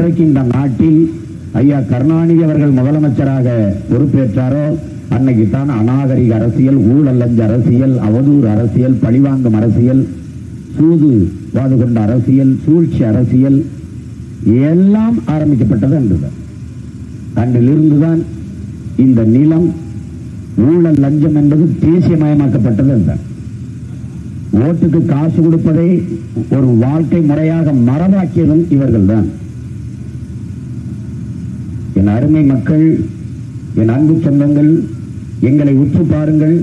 என்றைக்கு இந்த நாட்டில் ஐயா கருணாநிதி அவர்கள் முதலமைச்சராக பொறுப்பேற்றாரோ அன்னைக்கு தான் அநாகரிக அரசியல் ஊழலஞ்ச அரசியல் அவதூறு அரசியல் பழிவாங்கும் அரசியல் சூது வாது கொண்ட அரசியல் சூழ்ச்சி அரசியல் எல்லாம் ஆரம்பிக்கப்பட்டது அன்றுதான். அன்றிலிருந்துதான் இந்த நிலம் ஊழல் லஞ்சம் என்பது தேசியமயமாக்கப்பட்டது என்றார் ஓட்டுக்கு காசு கொடுப்பதை ஒரு வாழ்க்கை முறையாக மரபாக்கியதும் இவர்கள்தான். என் அருமை மக்கள் என் அன்பு சொந்தங்கள் எங்களை உற்று பாருங்கள்.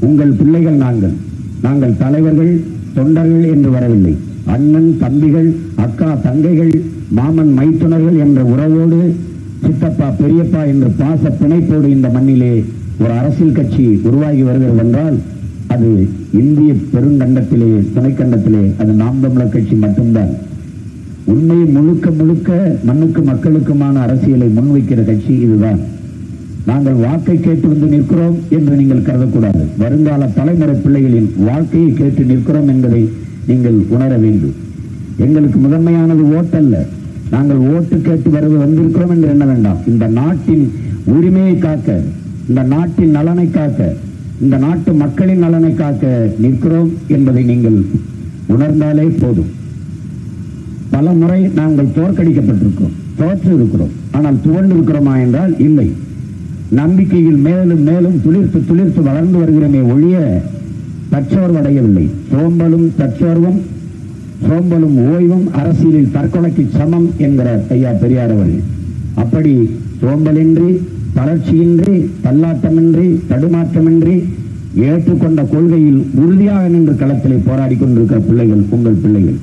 உங்கள் பிள்ளைகள் நாங்கள். நாங்கள் தலைவர்கள் தொண்டர்கள் என்று வரவில்லை. அண்ணன் தம்பிகள் அக்கா தங்கைகள் மாமன் மைத்துனர்கள் என்ற உறவோடு சித்தப்பா பெரியப்பா என்ற பாச பிணைப்போடு இந்த மண்ணிலே ஒரு அரசியல் கட்சி உருவாகி வருகிறது என்றால் அது இந்திய பெருங்கண்டத்திலே துணைக்கண்டத்திலே அது நாம் தமிழர் கட்சி மட்டும்தான். உண்மை முழுக்க முழுக்க மண்ணுக்கு மக்களுக்குமான அரசியலை முன்வைக்கிற கட்சி இதுதான். நாங்கள் வாக்கை கேட்டு வந்து நிற்கிறோம் என்று நீங்கள் கருதக்கூடாது. வருங்கால தலைமுறை பிள்ளைகளின் வாழ்க்கையை கேட்டு நிற்கிறோம் என்பதை நீங்கள் உணர வேண்டும். எங்களுக்கு முதன்மையானது ஓட்டல்ல. நாங்கள் ஓட்டு கேட்டு வருவது வந்திருக்கிறோம் என்று எண்ண வேண்டாம். இந்த நாட்டின் உரிமையை காக்க இந்த நாட்டின் நலனை காக்க இந்த நாட்டு மக்களின் நலனை காக்க நிற்கிறோம் என்பதை நீங்கள் உணர்ந்தாலே போதும். பல முறை நாங்கள் தோற்கடிக்கப்பட்டிருக்கிறோம் தோற்று இருக்கிறோம் ஆனால் துவண்டு இருக்கிறோமா என்றால் இல்லை. நம்பிக்கையில் மேலும் மேலும் துளிர்த்து துளிர்த்து வளர்ந்து வருகிறோமே ஒழிய தற்சோர்வு அடையவில்லை சோம்பலும் தற்சோர்வும் சோம்பலும் ஓய்வும் அரசியலில் தற்கொலைக்கு சமம் என்கிற ஐயா பெரியார் அவர்கள். அப்படி சோம்பலின்றி தளர்ச்சியின்றி தள்ளாட்டமின்றி தடுமாற்றமின்றி ஏற்றுக்கொண்ட கொள்கையில் உறுதியாக நின்று களத்திலே போராடி கொண்டிருக்கிற பிள்ளைகள் உங்கள் பிள்ளைகள்.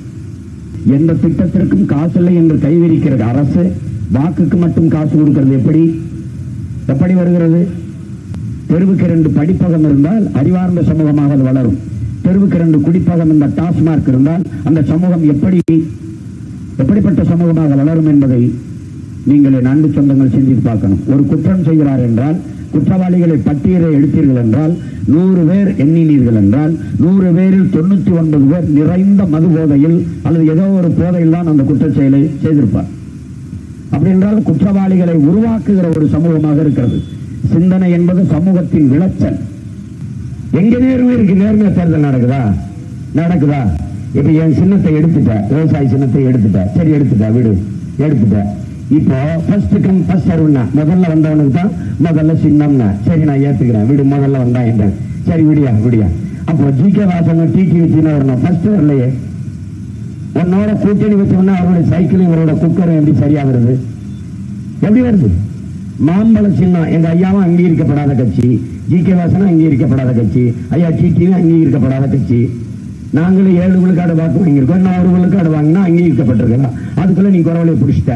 எந்த திட்டத்திற்கும் காசு இல்லை என்று கைவிரிக்கிற அரசு வாக்குக்கு மட்டும் காசு கொடுக்கிறது எப்படி? எப்படி வருகிறது? தெருவுக்கு இரண்டு படிப்பகம் இருந்தால் அறிவார்ந்த சமூகமாக அது வளரும். தெருவுக்கு இரண்டு குடிப்பகம் இந்த டாஸ்மார்க் இருந்தால் அந்த சமூகம் எப்படி எப்படிப்பட்ட சமூகமாக வளரும் என்பதை நீங்கள் என் அன்பு சொந்தங்கள் சிந்தித்து பார்க்கணும். ஒரு குற்றம் செய்கிறார் என்றால் குற்றவாளிகளை பட்டியலை எடுத்தீர்கள் என்றால் நூறு பேர் எண்ணினீர்கள் என்றால் நூறு பேரில் தொண்ணூத்தி ஒன்பது பேர் நிறைந்த மது போதையில் அல்லது ஏதோ ஒரு போதையில் தான் அந்த குற்ற செயலை செய்திருப்பார். அப்படி என்றால் குற்றவாளிகளை உருவாக்குகிற ஒரு சமூகமாக இருக்கிறது. சிந்தனை என்பது சமூகத்தின் விளைச்சல். எங்க நேர்மை இருக்கு? நேர்மை தேர்தல் நடக்குதா? நடக்குதா? இப்ப என் சின்னத்தை எடுத்துட்டேன் விவசாய சின்னத்தை எடுத்துட்டேன் சரி எடுத்துட்டேன் வீடு. எடுத்துட்டேன் இப்போ ஃபர்ஸ்ட் கம் ஃபர்ஸ்ட் சர்வ்னா முதல்ல வந்தவனுக்கு தான் முதல்ல சின்னம்னா. சரி நான் ஏத்துக்கிறேன். விடு முதல்ல வந்தா என்றேன் சரி விடியா விடியா. அப்போ ஜி கே வாசன் டிடி வச்சுன்னு வரணும். ஃபர்ஸ்ட் வரலையே. உன்னோட கூட்டணி வச்சோம்னா அவரோட சைக்கிள் இவரோட குக்கரும் எப்படி சரியா வருது எப்படி வருது? மாம்பழ சின்னம். எங்க ஐயாவும் அங்கீகரிக்கப்படாத கட்சி. ஜி கே வாசனும் அங்கீகரிக்கப்படாத கட்சி. ஐயா டிடியும் அங்கீகரிக்கப்படாத கட்சி. நாங்களும் ஏழு விழுக்காடு வாக்கு வாங்கியிருக்கோம். இன்னும் ஒரு விழுக்காடு வாங்கினா அங்கீகரிக்கப்பட்டிருக்கலாம். அதுக்குள்ள நீ குறவலையை பிடிச்சிட்ட.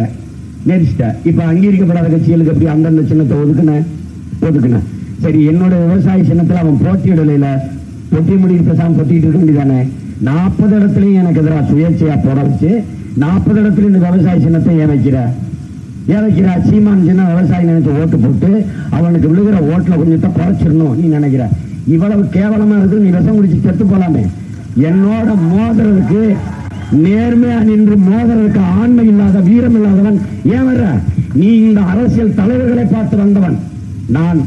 நெரிச்சிட்ட இப்ப அங்கீகரிக்கப்படாத கட்சிகளுக்கு எப்படி அந்தந்த சின்னத்தை ஒதுக்குன? ஒதுக்குன. சரி என்னோட விவசாய சின்னத்துல அவன் போட்டியிடலையில பொட்டி முடி பேசாம பொட்டிட்டு இருக்க வேண்டியதானே? நாற்பது இடத்துலயும் எனக்கு எதிராக சுயேட்சையா போட வச்சு நாற்பது இடத்துல இந்த விவசாய சின்னத்தை ஏன் வைக்கிற? ஏன் வைக்கிற? சீமான் சின்ன விவசாயி நினைச்சு ஓட்டு போட்டு அவனுக்கு விழுகிற ஓட்டுல கொஞ்சத்தை குறைச்சிடணும் நீ நினைக்கிற? இவ்வளவு கேவலமா இருக்கு நீ விஷம் குடிச்சு செத்து போலாமே. என்னோட மோதுறதுக்கு நேர்மையா நின்று மோதுறதுக்கு ஆண்மை வீரம் இல்லாதவன் ஏன் வர்ற? நீ இந்த அரசியல் தலைவர்களை பார்த்து வந்தவன். நான்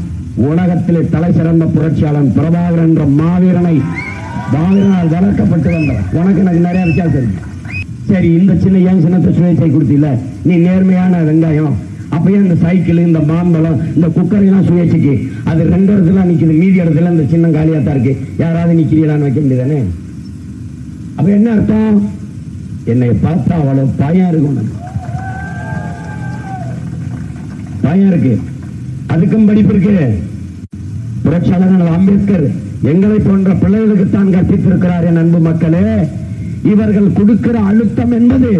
உலகத்திலே தலை சிறந்த புரட்சியாளன் பிரபாகர் என்ற மாவீரனை மாவீரனால் வளர்க்கப்பட்டு வந்தவன். உனக்கு எனக்கு நிறைய வித்தியாசம் இருக்கு. சரி இந்த சின்ன ஏன் சின்னத்தை சுயேட்சை கொடுத்தில நீ நேர்மையான வெங்காயம் அப்பயே இந்த சைக்கிள் இந்த மாம்பழம் இந்த குக்கர் எல்லாம் சுயேட்சைக்கு. அது ரெண்டு இடத்துல நிக்குது மீதி இடத்துல இந்த சின்ன காலியா தான் இருக்கு. யாராவது நிக்கிறீங்களான்னு வைக்க முடியுதானே அப்ப என்ன அர்த்தம்? என்னை பார்த்தா அவ்வளவு பயம் இருக்கும். பயம் இருக்கு. அதுக்கும் படிப்பு இருக்கு. புரட்சியாளர் அம்பேத்கர் எங்களை போன்ற பிள்ளைகளுக்கு தான் கற்பித்திருக்கிறார் என் அன்பு மக்களே. இவர்கள் கொடுக்கிற அழுத்தம் என்பது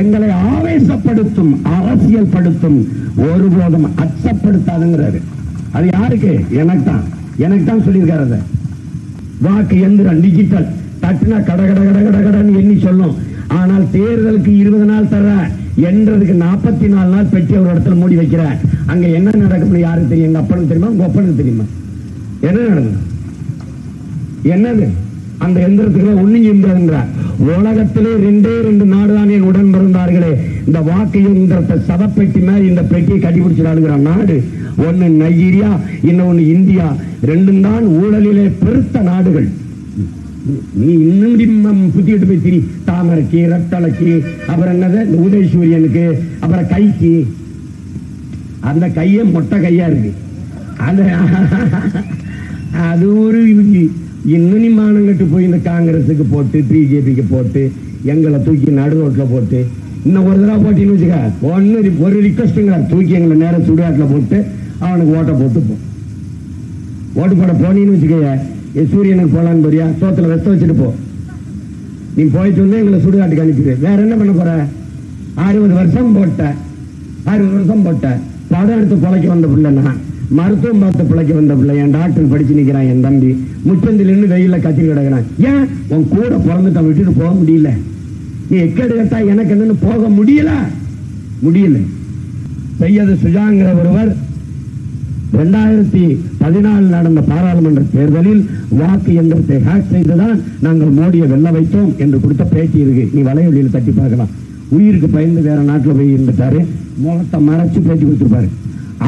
எங்களை ஆவேசப்படுத்தும் அரசியல் படுத்தும் ஒருபோதும் அச்சப்படுத்தாதுங்கிறாரு அது யாருக்கு? எனக்கு தான் எனக்கு தான் சொல்லியிருக்காரு அதை வாக்கு எந்திரம் டிஜிட்டல் தட்டுனா கட கட கட கட கடன்னு எண்ணி சொல்லும். ஆனால் தேர்தலுக்கு இருபது நாள் தர என்றதுக்கு நாற்பத்தி நாலு நாள் பெட்டி ஒரு இடத்துல மூடி வைக்கிறேன் அங்க என்ன நடக்கும்னு யாருக்கு தெரியும்? எங்க அப்பனுக்கு தெரியுமா? உங்க அப்பனுக்கு தெரியுமா? என்ன நடந்தது என்னது? அந்த எந்திரத்துக்குள்ள ஒண்ணு இருந்ததுன்றார் உலகத்திலே ரெண்டே ரெண்டு நாடுதான் என் உடன் பிறந்தார்களே. இந்த வாக்கு இயந்திரத்தை சதப்பெட்டி மாதிரி இந்த பெட்டியை கட்டிபிடிச்சு நாடு. ஒன்னு நைஜீரியா இன்னொன்னு இந்தியா. ரெண்டும் தான் ஊழலிலே பெருத்த நாடுகள். நீ இன்னும் டிம்மம் புத்திட்டு போய் திரி. தாமரைக்கு ரத்தலைக்கு அப்புறம் என்னது? இந்த உதயசூரியனுக்கு அப்புறம் கைக்கு. அந்த கையே மொட்டை கையா இருக்கு. அந்த அது ஒரு இன்னும் நீ மானங்கட்டு போய் இந்த காங்கிரஸுக்கு போட்டு பிஜேபிக்கு போட்டு எங்களை தூக்கி நடு ரோட்ல போட்டு இன்னும் ஒரு தடவை போட்டின்னு வச்சுக்க. ஒன்னு ஒரு ரிக்வஸ்ட்டுங்க தூக்கி எங்களை நேரம் சுடுகாட்டில் போட்டு அவனுக்கு ஓட்டை போட்டு போ. ஓட்டு போட போனீன்னு வச்சுக்கோங்க சூரியனுக்கு போலான்னு போறியா? சோத்துல வெத்த வச்சுட்டு போ. நீ போயிட்டு வந்து எங்களை சுடுகாட்டுக்கு அனுப்பிடு. வேற என்ன பண்ண போற? அறுபது வருஷம் போட்ட. அறுபது வருஷம் போட்ட. படம் எடுத்து பிழைக்க வந்த பிள்ளைனா மருத்துவம் பார்த்து பிழைக்க வந்த பிள்ளை. என் டாக்டர் படிச்சு நிக்கிறான் என் தம்பி. முச்சந்தில வெயில கத்தி கிடக்குறான். ஏன்? உன் கூட பிறந்துட்ட விட்டுட்டு போக முடியல. நீ எக்கேடு கேட்டா எனக்கு என்னன்னு போக முடியல. முடியல. செய்யது சுஜாங்கிற ஒருவர் ரெண்டாயிரத்தி பதினாலு நடந்த பாராளுமன்ற தேர்தலில் வாக்கு எந்திரத்தை ஹேக் செய்துதான் நாங்கள் மோடியை வெல்ல வைத்தோம் என்று கொடுத்த பேட்டி இருக்கு. நீ வலையொலியில் தட்டி பார்க்கலாம். உயிருக்கு பயந்து வேற நாட்டில் போய் இருந்துட்டாரு. முகத்தை மறைச்சு பேட்டி கொடுத்துருப்பாரு.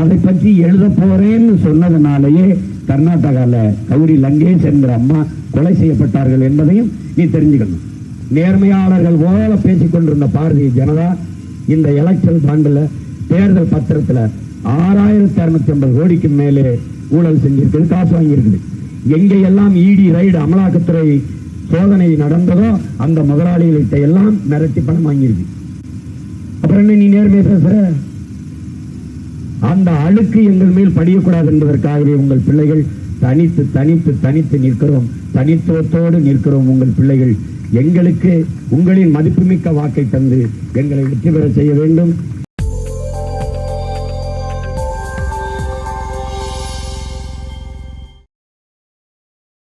அதை பற்றி எழுத போறேன்னு சொன்னதுனாலேயே கர்நாடகால கௌரி லங்கேஷ் என்கிற அம்மா கொலை செய்யப்பட்டார்கள் என்பதையும் நீ தெரிஞ்சுக்கணும். நேர்மையாளர்கள் போல பேசிக் கொண்டிருந்த பாரதிய ஜனதா இந்த எலெக்ஷன் பாண்டில் தேர்தல் பத்திரத்தில் ஆறாயிரத்தி அறுநூத்தி ஐம்பது கோடிக்கு மேலே ஊழல் செஞ்சிருக்குது காசு வாங்கியிருக்குது எங்க எல்லாம் இடி ரைடு அமலாக்கத்துறை சோதனை நடந்ததோ அந்த முதலாளிகள்கிட்ட எல்லாம் மிரட்டி பணம் வாங்கியிருக்கு. அப்புறம் என்ன நீ நேர்மையை பேசுற? அந்த அழுக்கு எங்கள் மேல் படியக்கூடாது என்பதற்காகவே உங்கள் பிள்ளைகள் தனித்து தனித்து தனித்து நிற்கிறோம். தனித்துவத்தோடு நிற்கிறோம் உங்கள் பிள்ளைகள். எங்களுக்கு உங்களின் மதிப்புமிக்க வாக்கை தந்து எங்களை வெற்றி பெற செய்ய வேண்டும்.